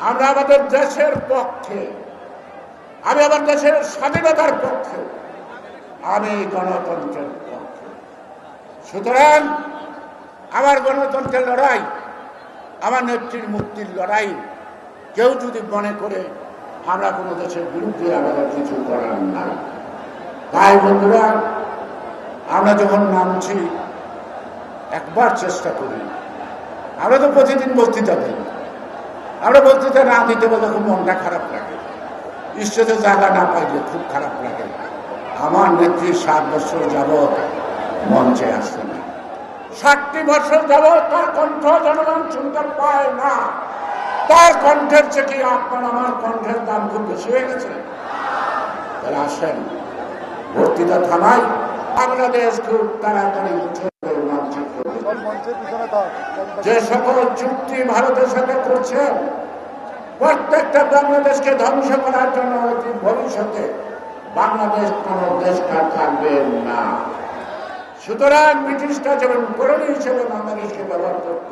আমরা আমাদের দেশের পক্ষে, আমি আমার দেশের স্বাধীনতার পক্ষে, আমি গণতন্ত্রের পক্ষে। সুতরাং আমার গণতন্ত্রের লড়াই, আমার নেত্রীর মুক্তির লড়াই, কেউ যদি মনে করে আমরা কোনো দেশের বিরুদ্ধে আমাদের কিছু করার নাই। তাই বন্ধুরা, আমরা যখন নামছি, একবার চেষ্টা করি। আমরা তো প্রতিদিন বক্তৃতা দিই। আমরা বক্তৃতা না, দিতে বলে খুব মনটা খারাপ লাগে। ঈশ্বরে জায়গা না পাইলে খুব খারাপ লাগে। আমার নেত্রী সাত বছর যাবৎ মঞ্চে আসছে না ষাটটি বছর যাবৎ তার কণ্ঠ জনগণ শুনতে পায় না। তার কণ্ঠের চেয়ে আপনার, আমার কণ্ঠের দাম খুব বেশি হয়ে গেছে। তাহলে আসেন। বক্তৃতা থামাই। বাংলাদেশ খুব তাড়াতাড়ি যে সকল চুক্তি ভারতের সাথে করছে, প্রত্যেকটা বাংলাদেশকে ধ্বংস করার জন্য ভবিষ্যতে বাংলাদেশ কোন দেশটা থাকবে না। সুতরাং ব্রিটিশরা যেমন কলোনি হিসেবে বাংলাদেশকে ব্যবহার করত,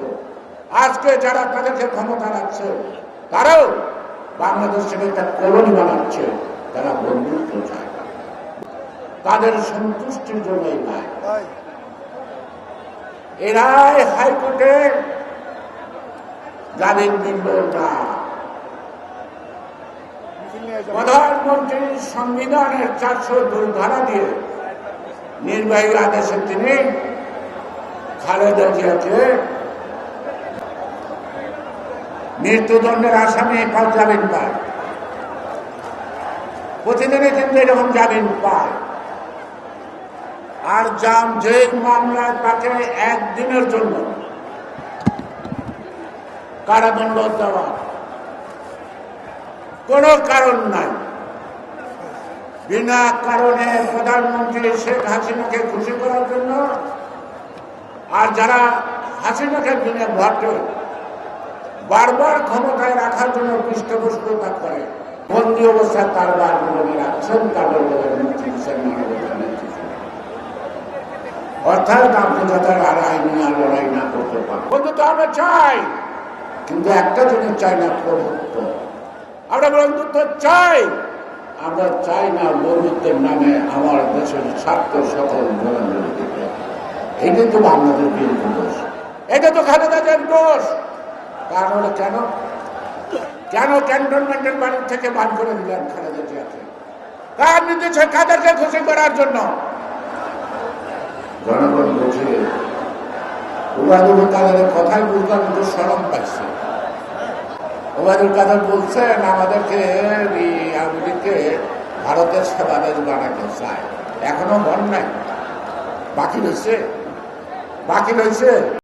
আজকে যারা তাদেরকে ক্ষমতা রাখছে, তারাও বাংলাদেশ থেকে একটা কলোনি বানাচ্ছে তারা বন্ধুত্ব চায়। তাদের সন্তুষ্টির জন্যই নয় তাই। এরাই হাইকোর্টে জামিন দিল না। প্রধানমন্ত্রী সংবিধানের চারশো দুই ধারা দিয়ে নির্বাহী আদেশে তিনি খালেদা জিয়াকে মৃত্যুদণ্ডের আসামি পাঁচ জামিন পায়। প্রতিদিনে কিন্তু এরকম জামিন পায়। আর জাম যে মামলায় তাকে একদিনের জন্য কারাদণ্ড দেওয়া। কোনো কারণ নাই। বিনা কারণে প্রধানমন্ত্রী শেখ হাসিনাকে খুশি করার জন্য আর যারা হাসিনাকে দিনে ভটে বারবার ক্ষমতায় রাখার জন্য পৃষ্ঠপোষকতা করে, বন্দী অবস্থায় তার বারগুলো রাখছেন তাদের অর্থাৎ আপনি যাতে আর আইনি আর লড়াই না করতে পারেন বন্ধু তো আমরা চাই, কিন্তু একটা জিনিস চাই না, প্রভুত্ব। আমরা বন্ধুত্ব চাই। আমরা চাই না বন্ধুত্বের নামে আমার দেশের স্বার্থ সকল জনগণ দিতে এটা তো বাংলাদেশ দোষ। এটা তো খালেদাদের দোষ। কারণ হলো কেন? কেন ক্যান্টনমেন্টের বাড়ি থেকে বার করে দিলেন খালেদা জিয়াকে? কার নির্দেশে কাদেরকে খুশি করার জন্য? জনগণ বসে। ওবায়দুল কথাই বুঝলাম একটু সরম পাইছে। ওবায়দুল কাদের বলছেন, আমাদেরকে আওয়ামী লীগকে ভারতের সেবা দেশ বানাতে চায়। এখনও মন নাই। বাকি রয়েছে? বাকি রয়েছে?